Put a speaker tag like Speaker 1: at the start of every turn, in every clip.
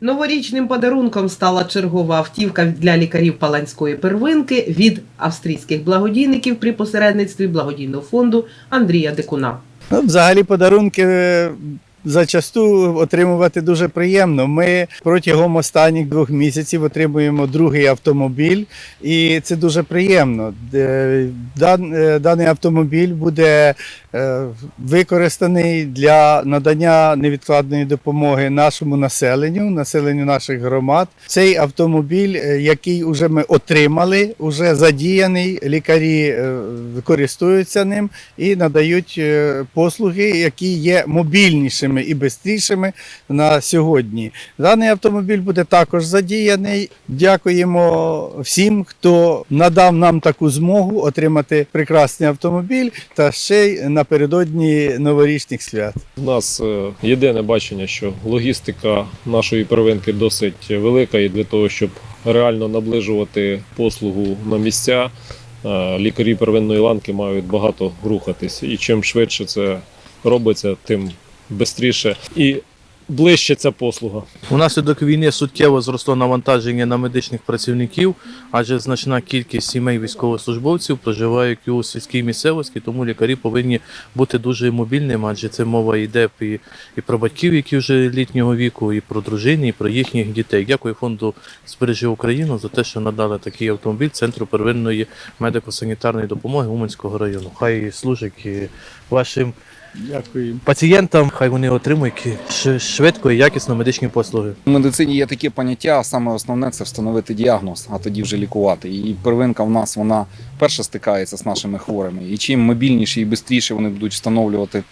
Speaker 1: Новорічним подарунком стала чергова автівка для лікарів Паланської первинки від австрійських благодійників при посередництві благодійного фонду Андрія Декуна.
Speaker 2: Ну, взагалі подарунки зачасту отримувати дуже приємно. Ми протягом останніх двох місяців отримуємо другий автомобіль, і це дуже приємно. Е, Даний автомобіль буде е, використаний для надання невідкладної допомоги нашому населенню, населенню наших громад. Цей автомобіль, е, який вже ми отримали, вже задіяний. Лікарі користуються ним і надають послуги, які є мобільнішими і швидшими на сьогодні. Даний автомобіль буде також задіяний. Дякуємо всім, хто надав нам таку змогу отримати прекрасний автомобіль та ще й напередодні новорічних свят.
Speaker 3: У нас е, єдине бачення, що логістика нашої первинки досить велика, і для того, щоб реально наближувати послугу на місця, е, лікарі первинної ланки мають багато рухатись. І чим швидше це робиться, тим швидше і ближче ця послуга.
Speaker 4: Унаслідок війни суттєво зросло навантаження на медичних працівників, адже значна кількість сімей військовослужбовців проживають у сільській місцевості, тому лікарі повинні бути дуже мобільними, адже це мова йде і, і про батьків, які вже літнього віку, і про дружини, і про їхніх дітей. Дякую фонду Збережи Україну за те, що надали такий автомобіль Центру первинної медико-санітарної допомоги Уманського району. Хай служить і вашим
Speaker 2: Дякую.
Speaker 4: пацієнтам, хай вони отримують ш- швидко і якісно медичні послуги.
Speaker 5: У медицині є таке поняття, саме основне це встановити діагноз, а тоді вже лікувати. І первинка в нас вона перша стикається з нашими хворими. І чим мобільніше і швидше вони будуть встановлювати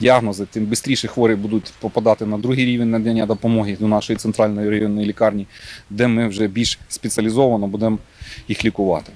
Speaker 5: діагнози, тим швидше хворі будуть попадати на другий рівень надання допомоги до нашої центральної районної лікарні, де ми вже більш спеціалізовано будемо їх лікувати.